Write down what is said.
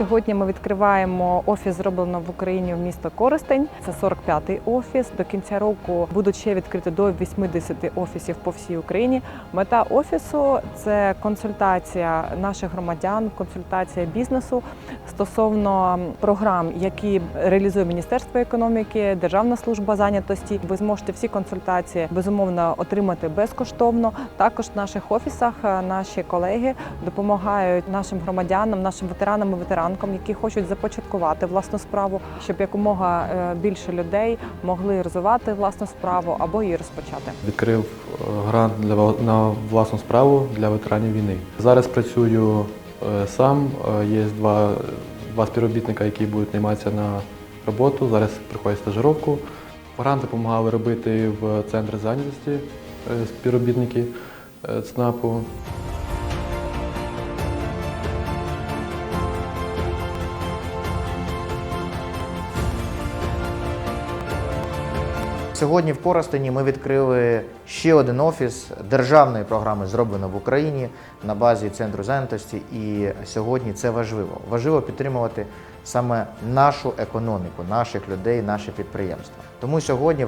Сьогодні ми відкриваємо офіс зроблено в Україні в місто Коростень. Це 45-й офіс. До кінця року будуть ще відкрити до 80 офісів по всій Україні. Мета офісу це консультація наших громадян, консультація бізнесу стосовно програм, які реалізує Міністерство економіки, Державна служба зайнятості. Ви зможете всі консультації безумовно отримати безкоштовно. Також в наших офісах е, наші колеги допомагають нашим громадянам, нашим ветеранам і ветеранкам, які хочуть започаткувати власну справу, щоб якомога е, більше людей могли розвивати власну справу або її розпочати. Відкрив е, грант для на власну справу для ветеранів війни. Зараз працюю е, сам. Є два, два співробітника, які будуть найматися на роботу. Зараз приходять стажировку. Грант допомагали робити в центрі зайнятості співробітники ЦНАПу. Сьогодні в Коростені ми відкрили ще один офіс державної програми зроблено в Україні на базі центру зайнятості. І сьогодні це важливо. Важливо підтримувати саме нашу економіку, наших людей, наші підприємства. Тому сьогодні